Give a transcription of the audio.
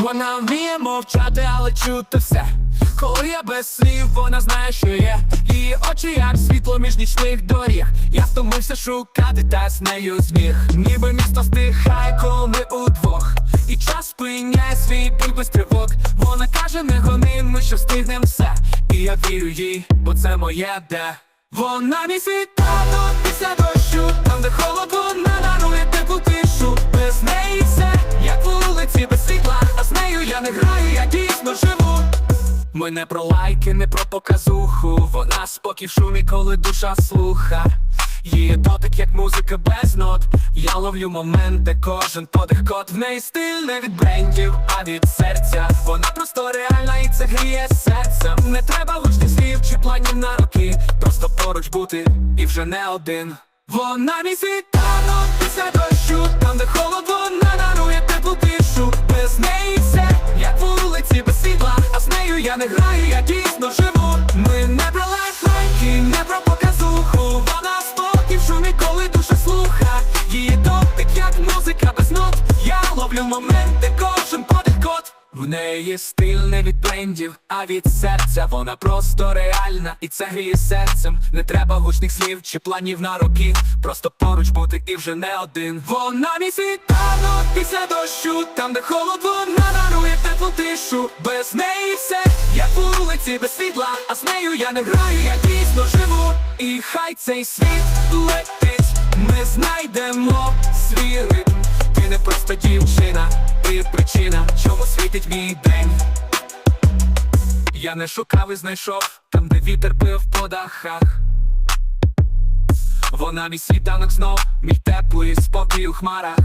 Вона вміє мовчати, але чути все. Коли я без слів, вона знає, що є. Її очі, як світло між нічних доріг. Я втомився шукати, та з нею зміг. Ніби місто стихає, коли ми удвох. І час спиняє свій біль без тривог. Вона каже, не гони, ми що встигнем все. І я вірю їй, бо це моє де. Вона мій світанок після дощу, там де холод, не граю, я дійсно живу. Ми не про лайки, не про показуху. Вона спокій в шумі, коли душа слуха. Її дотик, як музика без нот. Я ловлю момент, де кожен подих код В неї стиль не від брендів, а від серця. Вона просто реальна і це гріє серцем. Не треба гучних слів чи планів на роки. Просто поруч бути і вже не один. Вона мій світанок після дощу, там де холод, вона дарує теплу тишу. Без неї я не граю, я дійсно живу. Ми не про лайфхаки, не про показуху. Вона спокій в шумі, коли душа слуха. Її дотик, як музика без нот. Я ловлю моменти, кожен подих код. В неї стиль не від брендів, а від серця. Вона просто реальна, і це гріє серцем. Не треба гучних слів чи планів на роки. Просто поруч бути і вже не один. Вона мій світанок після дощу, там де холод, вона дарує теплу тишу. Без неї все, як вулиці без світла, а з нею я не граю, я дійсно живу. І хай цей світ летить, ми знайдемо свій ритм. Ти не просто дівчина, ти причина, чому світить мій день. Я не шукав і знайшов там, де вітер бив по дахах. Вона мій світанок знов, мій теплий спокій у хмарах.